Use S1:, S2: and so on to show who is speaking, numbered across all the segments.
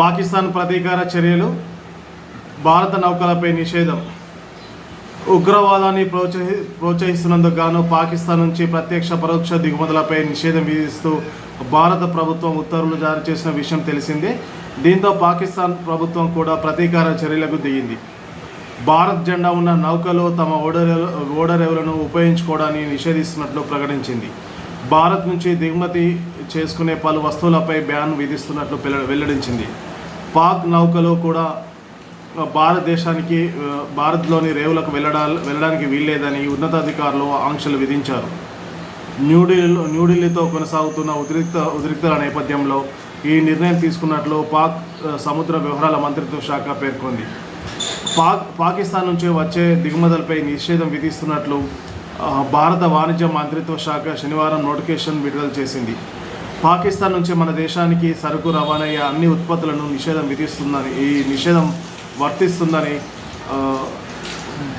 S1: పాకిస్తాన్ ప్రతీకార చర్యలు భారత నౌకలపై నిషేధం. ఉగ్రవాదాన్ని ప్రోత్సహి ప్రోత్సహిస్తున్నందుకు గాను పాకిస్తాన్ నుంచి ప్రత్యక్ష పరోక్ష దిగుమతులపై నిషేధం విధిస్తూ భారత ప్రభుత్వం ఉత్తర్వులు జారీ చేసిన విషయం తెలిసిందే. దీంతో పాకిస్తాన్ ప్రభుత్వం కూడా ప్రతీకార చర్యలకు దిగింది. భారత్ జెండా ఉన్న నౌకలు తమ ఓడరే ఓడరేవులను ఉపయోగించుకోవడాన్ని నిషేధిస్తున్నట్లు ప్రకటించింది. భారత్ నుంచి దిగుమతి చేసుకునే పలు వస్తువులపై బ్యాన్ విధిస్తున్నట్లు వెల్లడించింది. పాక్ నౌకలు కూడా భారతదేశానికి భారత్లోని రేవులకు వెళ్ళడా వెళ్ళడానికి వీల్లేదని ఉన్నతాధికారులు ఆంక్షలు విధించారు. న్యూఢిల్లీలో న్యూఢిల్లీతో కొనసాగుతున్న ఉద్రిక్త ఉద్రిక్తల నేపథ్యంలో ఈ నిర్ణయం తీసుకున్నట్లు పాక్ సముద్ర వ్యవహారాల మంత్రిత్వ శాఖ పేర్కొంది. పాక్ పాకిస్తాన్ నుంచి వచ్చే దిగుమతులపై నిషేధం విధిస్తున్నట్లు భారత వాణిజ్య మంత్రిత్వ శాఖ శనివారం నోటిఫికేషన్ విడుదల చేసింది. పాకిస్తాన్ నుంచి మన దేశానికి సరుకు రవాణాయ్యే అన్ని ఉత్పత్తులను నిషేధం విధిస్తుందని ఈ నిషేధం వర్తిస్తుందని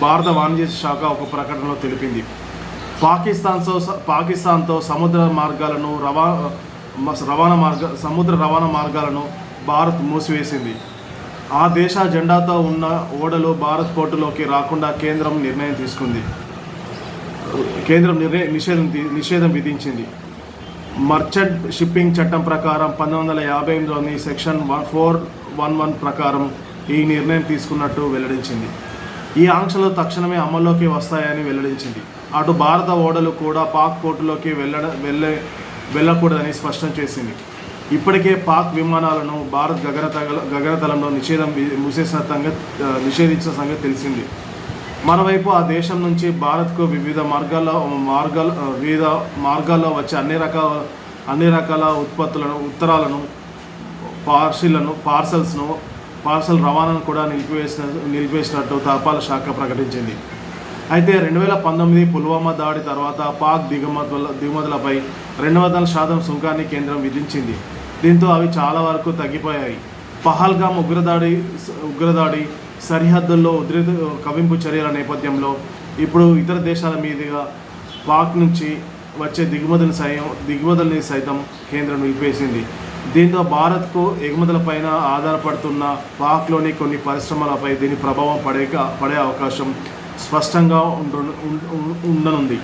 S1: భారత వాణిజ్య శాఖ ఒక ప్రకటనలో తెలిపింది. పాకిస్తాన్తో పాకిస్తాన్తో సముద్ర మార్గాలను రవా రవాణా మార్గ సముద్ర రవాణా మార్గాలను భారత్ మూసివేసింది. ఆ దేశ జెండాతో ఉన్న ఓడలు భారత్ పోర్టులోకి రాకుండా కేంద్రం నిర్ణయం తీసుకుంది. కేంద్రం నిర్ణయ నిషేధం నిషేధం విధించింది. మర్చెంట్ షిప్పింగ్ చట్టం ప్రకారం పంతొమ్మిది వందల యాభై ఎనిమిదిలోని section one four one one ప్రకారం ఈ నిర్ణయం తీసుకున్నట్టు వెల్లడించింది. ఈ ఆంక్షలు తక్షణమే అమల్లోకి వస్తాయని వెల్లడించింది. అటు భారత ఓడలు కూడా పాక్ పోర్టులోకి వెళ్ళ వెళ్ళే వెళ్ళకూడదని స్పష్టం చేసింది. ఇప్పటికే పాక్ విమానాలను భారత్ గగనతల గగనతలంలో నిషేధం మూసేసిన సంగతి నిషేధించిన సంగతి తెలిసింది. మరోవైపు ఆ దేశం నుంచి భారత్కు వివిధ మార్గాల్లో మార్గాల వివిధ మార్గాల్లో వచ్చే అన్ని రకాల అన్ని రకాల ఉత్పత్తులను ఉత్తరాలను పార్సీలను పార్సల్స్ను పార్సల్ రవాణాను కూడా నిలిపివేసిన నిలిపివేసినట్టు తపాల శాఖ ప్రకటించింది. అయితే రెండు వేల పంతొమ్మిది పుల్వామా దాడి తర్వాత పాక్ దిగుమతుల దిగుమతులపై రెండు వందల శాతం సుంకాన్ని కేంద్రం విధించింది. దీంతో అవి చాలా వరకు తగ్గిపోయాయి. పహల్గామ్ ఉగ్రదాడి ఉగ్రదాడి సరిహద్దుల్లో ఉద్రిక్త కవింపు చర్యల నేపథ్యంలో ఇప్పుడు ఇతర దేశాల మీదుగా పాక్ నుంచి వచ్చే దిగుమతులు సైతం దిగుమతుల్ని సైతం కేంద్రం నిలిపేసింది. దీంతో భారత్కు ఎగుమతులపైన ఆధారపడుతున్న పాక్లోని కొన్ని పరిశ్రమలపై దీని ప్రభావం పడే పడే అవకాశం స్పష్టంగా ఉండు ఉండనుంది.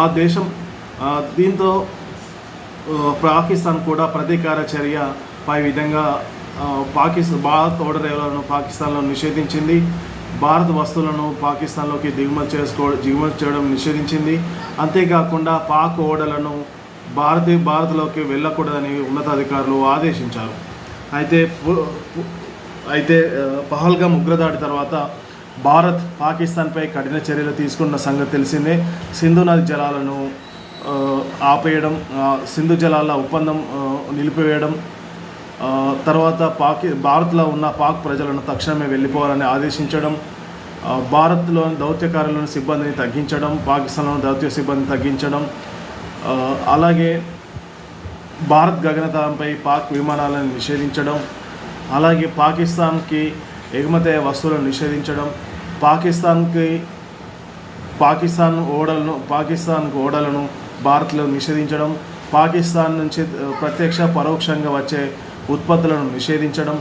S1: ఆ దేశం దీంతో పాకిస్తాన్ కూడా ప్రతీకార చర్య పై విధంగా పాకిస్తాన్ భారత్ ఓడరేవులను పాకిస్తాన్లో నిషేధించింది. భారత్ వస్తువులను పాకిస్తాన్లోకి దిగుమతి చేసుకో దిగుమతి చేయడం నిషేధించింది. అంతేకాకుండా పాక్ ఓడలను భారతీ భారత్లోకి వెళ్ళకూడదని ఉన్నతాధికారులు ఆదేశించారు. అయితే అయితే పహల్గా ఉగ్రదాడి తర్వాత భారత్ పాకిస్తాన్పై కఠిన చర్యలు తీసుకున్న సంగతి తెలిసిందే. సింధు నది జలాలను ఆపేయడం సింధు జలాల ఒప్పందం నిలిపివేయడం తర్వాత పాకి భారత్లో ఉన్న పాక్ ప్రజలను తక్షణమే వెళ్ళిపోవాలని ఆదేశించడం భారత్లోని దౌత్యకారులను సిబ్బందిని తగ్గించడం పాకిస్తాన్లో దౌత్య సిబ్బందిని తగ్గించడం అలాగే భారత్ గగనతలంపై పాక్ విమానాలను నిషేధించడం అలాగే పాకిస్తాన్కి ఎగుమతి అయ్యే వస్తువులను నిషేధించడం పాకిస్తాన్కి పాకిస్తాన్ ఓడలను పాకిస్తాన్ ఓడలను భారత్లో నిషేధించడం పాకిస్తాన్ నుంచి ప్రత్యక్ష పరోక్షంగా వచ్చే ఉత్పత్తులను నిషేధించడం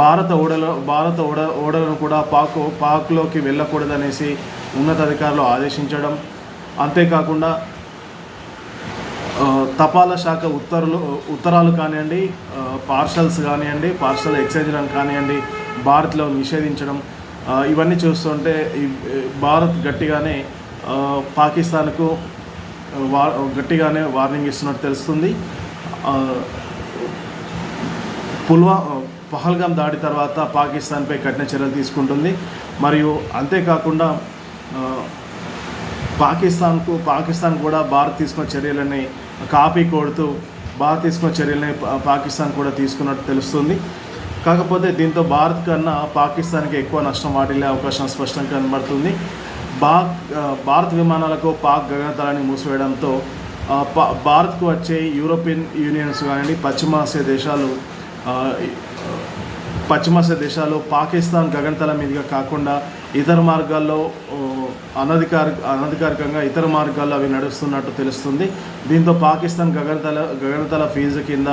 S1: భారత ఓడల భారత ఓడ ఓడలను కూడా పాక్ పాక్లోకి వెళ్ళకూడదనేసి ఉన్నతాధికారులు ఆదేశించడం. అంతేకాకుండా తపాల తపాలా శాఖ ఉత్తర్వులు ఉత్తరాలు కానివ్వండి పార్సల్స్ కానివ్వండి పార్సల్ ఎక్స్చేంజ్లను కానివ్వండి భారత్లో నిషేధించడం. ఇవన్నీ చూస్తుంటే భారత్ గట్టిగానే పాకిస్తాన్కు వా గట్టిగానే వార్నింగ్ ఇస్తున్నట్టు తెలుస్తుంది. పుల్వా పహల్గాం దాడి తర్వాత పాకిస్తాన్పై కఠిన చర్యలు తీసుకుంటుంది. మరియు అంతేకాకుండా పాకిస్తాన్కు పాకిస్తాన్ కూడా భారత్ తీసుకున్న చర్యలని కాపీ కొడుతూ భారత్ తీసుకున్న చర్యలని పాకిస్తాన్ కూడా తీసుకున్నట్టు తెలుస్తుంది. కాకపోతే దీంతో భారత్ కన్నా పాకిస్తాన్కి ఎక్కువ నష్టం వాటిల్లే అవకాశం స్పష్టంగా కనబడుతుంది. పాక్ భారత్ విమానాలకు పాక్ గగనతలాన్ని మూసివేయడంతో భారత్కు వచ్చే యూరోపియన్ యూనియన్స్ కానివ్వండి పశ్చిమాసియా దేశాలు పశ్చిమాసియా దేశాలు పాకిస్తాన్ గగనతల మీదుగా కాకుండా ఇతర మార్గాల్లో అనధికార అనధికారికంగా ఇతర మార్గాల్లో అవి నడుస్తున్నట్టు తెలుస్తుంది. దీంతో పాకిస్తాన్ గగనతల గగనతల ఫీజు కింద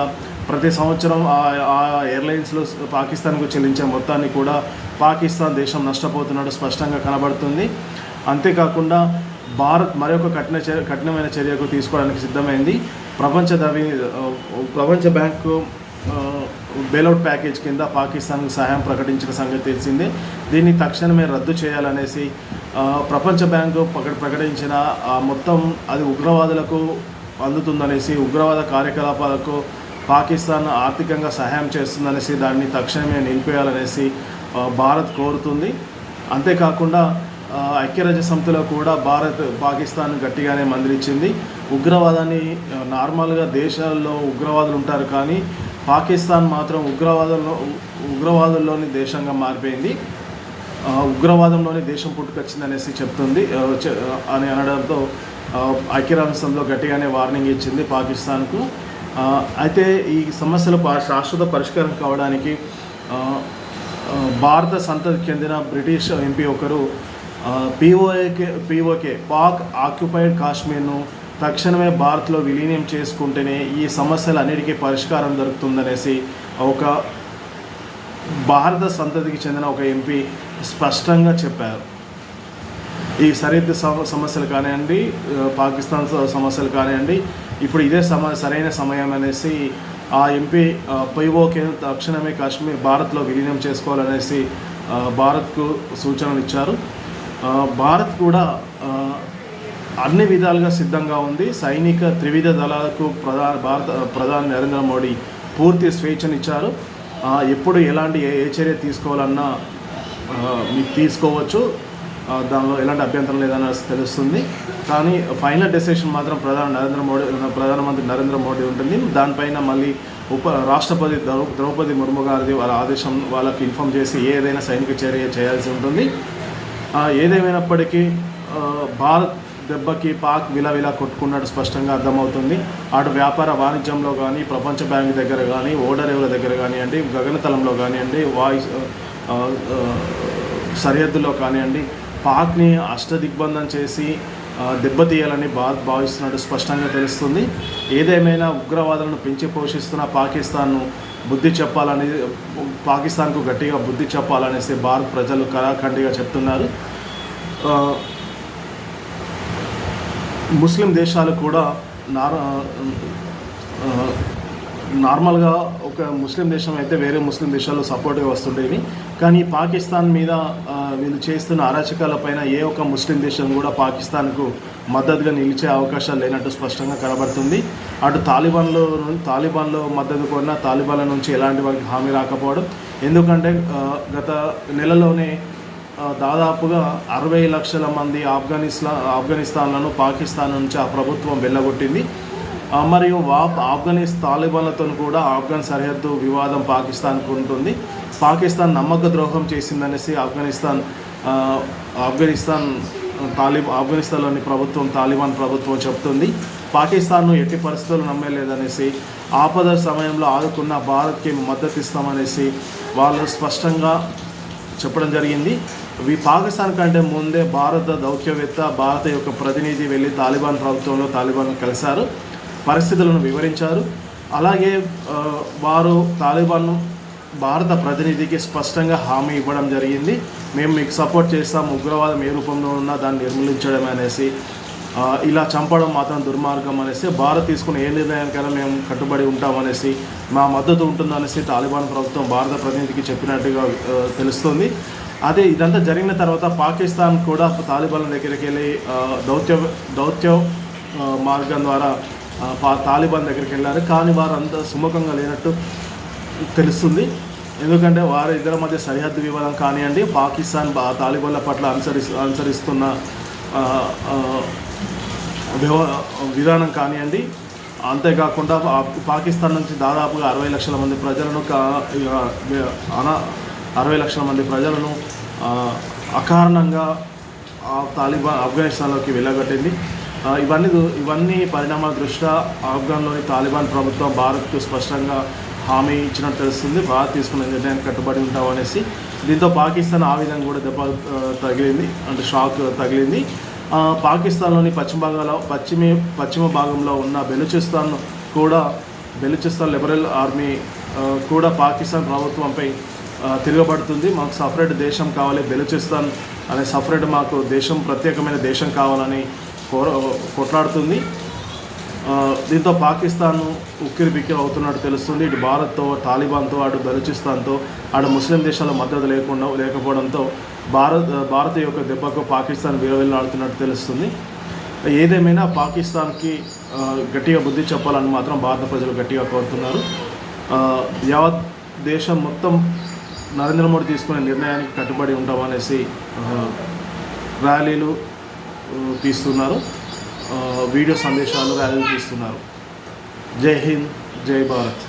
S1: ప్రతి సంవత్సరం ఆ- ఆ ఎయిర్లైన్స్లో పాకిస్తాన్కు చెల్లించే మొత్తాన్ని కూడా పాకిస్తాన్ దేశం నష్టపోతున్నట్టు స్పష్టంగా కనబడుతుంది. అంతేకాకుండా భారత్ మరొక కఠిన చర్య కఠినమైన చర్యకు తీసుకోవడానికి సిద్ధమైంది. ప్రపంచ దవి ప్రపంచ బ్యాంకు బెయిలౌట్ ప్యాకేజ్ కింద పాకిస్తాన్కు సహాయం ప్రకటించిన సంగతి తెలిసిందే. దీన్ని తక్షణమే రద్దు చేయాలనేసి ప్రపంచ బ్యాంకు ప్రకటించిన ఆ మొత్తం అది ఉగ్రవాదులకు అందుతుందనేసి ఉగ్రవాద కార్యకలాపాలకు పాకిస్తాన్ ఆర్థికంగా సహాయం చేస్తుందనేసి దాన్ని తక్షణమే నిలిపేయాలనేసి భారత్ కోరుతుంది. అంతేకాకుండా ఐక్యరాజ్య సమితిలో కూడా భారత్ పాకిస్తాన్ గట్టిగానే మందలించింది. ఉగ్రవాదాన్ని నార్మల్గా దేశాల్లో ఉగ్రవాదులు ఉంటారు కానీ పాకిస్తాన్ మాత్రం ఉగ్రవాదంలో ఉగ్రవాదుల్లోని దేశంగా మారిపోయింది. ఉగ్రవాదంలోని దేశం పుట్టుకొచ్చిందనేసి చెప్తుంది. అని అనడంతో ఆ, గట్టిగానే వార్నింగ్ ఇచ్చింది పాకిస్తాన్కు. అయితే ఈ సమస్యలు పా- శాశ్వత పరిష్కారం కావడానికి భారత సంతతికి చెందిన బ్రిటిష్ ఎంపీ ఒకరు పిఓఏకే పిఓకే పాక్ ఆక్యుపైడ్ కాశ్మీర్ను తక్షణమే భారత్లో విలీనం చేసుకుంటేనే ఈ సమస్యలన్నిటికీ పరిష్కారం దొరుకుతుందనేసి ఒక భారత సంతతికి చెందిన ఒక ఎంపీ స్పష్టంగా చెప్పారు. ఈ సరిహద్దు సమస్యలు కానివ్వండి పాకిస్తాన్ సమస్యలు కానివ్వండి ఇప్పుడు ఇదే సమ సరైన సమయం అనేసి ఆ ఎంపీ పైఓకే తక్షణమే కాశ్మీర్ భారత్లో విలీనం చేసుకోవాలనేసి భారత్కు సూచనలు ఇచ్చారు. భారత్ కూడా అన్ని విధాలుగా సిద్ధంగా ఉంది. సైనిక త్రివిధ దళాలకు ప్రధాన భారత ప్రధాని నరేంద్ర మోడీ పూర్తి స్వేచ్ఛనిచ్చారు. ఎప్పుడు ఎలాంటి ఏ ఏ చర్య తీసుకోవాలన్నా మీకు తీసుకోవచ్చు. దానిలో ఎలాంటి అభ్యంతరం లేదని తెలుస్తుంది. కానీ ఫైనల్ డెసిషన్ మాత్రం ప్రధాని నరేంద్ర మోడీ ప్రధానమంత్రి నరేంద్ర మోడీ ఉంటుంది. దానిపైన మళ్ళీ ఉప రాష్ట్రపతి ద్రౌ ద్రౌపది ముర్ము గారిది వాళ్ళ ఆదేశం వాళ్ళకి ఇన్ఫామ్ చేసి ఏదైనా సైనిక చర్య చేయాల్సి ఉంటుంది. ఏదేమైనప్పటికీ భారత్ దెబ్బకి పాక్ విలవిలా కొట్టుకున్నట్టు స్పష్టంగా అర్థమవుతుంది. అటు వ్యాపార వాణిజ్యంలో కానీ ప్రపంచ బ్యాంక్ దగ్గర కానీ ఓడరేవుల దగ్గర కానివ్వండి గగనతలంలో కానివ్వండి వాయు సరిహద్దులో కానివ్వండి పాక్ని అష్టదిగ్బంధం చేసి దెబ్బతీయాలని భారత్ భావిస్తున్నట్టు స్పష్టంగా తెలుస్తుంది. ఏదేమైనా ఉగ్రవాదులను పెంచి పోషిస్తున్న పాకిస్తాన్ను బుద్ధి చెప్పాలని పాకిస్తాన్కు గట్టిగా బుద్ధి చెప్పాలనేసి భారత్ ప్రజలు కరాఖండిగా చెప్తున్నారు. ముస్లిం దేశాలు కూడా నార్ నార్మల్గా ఒక ముస్లిం దేశం అయితే వేరే ముస్లిం దేశాల్లో సపోర్ట్గా వస్తుండేవి. కానీ పాకిస్తాన్ మీద వీళ్ళు చేస్తున్న అరాచకాలపైన ఏ ఒక్క ముస్లిం దేశం కూడా పాకిస్తాన్కు మద్దతుగా నిలిచే అవకాశాలు లేనట్టు స్పష్టంగా కనబడుతుంది. అటు తాలిబాన్లో తాలిబాన్లో మద్దతు కొన్న తాలిబాన్ల నుంచి ఎలాంటి వారికి హామీ రాకపోవడం. ఎందుకంటే గత నెలలోనే దాదాపుగా అరవై లక్షల మంది ఆఫ్ఘనిస్తా ఆఫ్ఘనిస్తాన్లను పాకిస్తాన్ నుంచి ఆ ప్రభుత్వం వెళ్ళగొట్టింది. మరియు వా ఆఫ్ఘనిస్ తాలిబాన్లతో కూడా ఆఫ్ఘన్ సరిహద్దు వివాదం పాకిస్తాన్కు ఉంటుంది. పాకిస్తాన్ నమ్మక ద్రోహం చేసిందనేసి ఆఫ్ఘనిస్తాన్ ఆఫ్ఘనిస్తాన్ తాలిబ్ ఆఫ్ఘనిస్తాన్లోని ప్రభుత్వం తాలిబాన్ ప్రభుత్వం చెప్తుంది. పాకిస్తాన్ను ఎట్టి పరిస్థితులు నమ్మలేదనేసి ఆపద సమయంలో ఆదుకున్న భారత్కి మద్దతు ఇస్తామనేసి వాళ్ళు స్పష్టంగా చెప్పడం జరిగింది. ఈ పాకిస్తాన్ కంటే ముందే భారత దౌత్యవేత్త భారత యొక్క ప్రతినిధి వెళ్ళి తాలిబాన్ ప్రభుత్వంలో తాలిబాన్ కలిశారు. పరిస్థితులను వివరించారు. అలాగే వారు తాలిబాన్ భారత ప్రతినిధికి స్పష్టంగా హామీ ఇవ్వడం జరిగింది. మేము మీకు సపోర్ట్ చేస్తాం ఉగ్రవాదం ఏ రూపంలో ఉన్నా దాన్ని నిర్మూలించడం అనేసి ఇలా చంపడం మాత్రం దుర్మార్గం అనేసి భారత్ తీసుకున్న ఏ నిర్ణయానికైనా మేము కట్టుబడి ఉంటామనేసి మా మద్దతు ఉంటుందనేసి తాలిబాన్ ప్రభుత్వం భారత ప్రతినిధికి చెప్పినట్టుగా తెలుస్తుంది. అదే ఇదంతా జరిగిన తర్వాత పాకిస్తాన్ కూడా తాలిబాన్ దగ్గరికి వెళ్ళి దౌత్య దౌత్య మార్గం ద్వారా పా- తాలిబాన్ దగ్గరికి వెళ్ళారు. కానీ వారు అంత సుముఖంగా లేనట్టు తెలుస్తుంది. ఎందుకంటే వారి ఇద్దరి మధ్య సరిహద్దు వివాదం కానివ్వండి పాకిస్తాన్ బా- తాలిబాన్ల పట్ల అనుసరి అనుసరిస్తున్న వ్యవ- విధానం కానివ్వండి అంతేకాకుండా పాకిస్తాన్ నుంచి దాదాపుగా అరవై లక్షల మంది ప్రజలను అనా అరవై లక్షల మంది ప్రజలను అకారణంగా ఆ తాలిబాన్ ఆఫ్ఘనిస్తాన్లోకి వెళ్ళగొట్టింది. ఇవన్నీ ఇవన్నీ పరిణామాల దృష్ట్యా ఆఫ్ఘన్లోని తాలిబాన్ ప్రభుత్వం భారత్కు స్పష్టంగా హామీ ఇచ్చినట్టు తెలుస్తుంది. భారత్ తీసుకున్న నిర్ణయానికి కట్టుబడి ఉంటాం అనేసి. దీంతో పాకిస్తాన్ ఆ విధంగా కూడా దెబ్బ తగిలింది. అంటే షాక్ తగిలింది. పాకిస్తాన్లోని పశ్చిమ భాగాల పశ్చిమ పశ్చిమ భాగంలో ఉన్న బెలూచిస్తాన్ కూడా బెలూచిస్తాన్ లిబరల్ ఆర్మీ కూడా పాకిస్తాన్ ప్రభుత్వంపై తిరగబడుతుంది. మాకు సపరేట్ దేశం కావాలి బెలూచిస్తాన్ అనే సపరేట్ మాకు దేశం ప్రత్యేకమైన దేశం కావాలని కోర కొట్లాడుతుంది. దీంతో పాకిస్తాన్ ఉక్కిరి బిక్కిరి అవుతున్నట్టు తెలుస్తుంది. ఇటు భారత్తో తాలిబాన్తో అటు బలూచిస్తాన్తో అటు ముస్లిం దేశాల మద్దతు లేకుండా లేకపోవడంతో భారత్ భారత్ యొక్క దెబ్బకు పాకిస్తాన్ విలువెల్లాడుతున్నట్టు తెలుస్తుంది. ఏదేమైనా పాకిస్తాన్కి గట్టిగా బుద్ధి చెప్పాలని మాత్రం భారత ప్రజలు గట్టిగా కోరుతున్నారు. యావత్ దేశం మొత్తం నరేంద్ర మోడీ తీసుకునే నిర్ణయానికి కట్టుబడి ఉంటామనేసి ర్యాలీలు తీస్తున్నారు. వీడియో సందేశాలు ర్యాలీలు తీస్తున్నారు. జై హింద్ జై భారత్.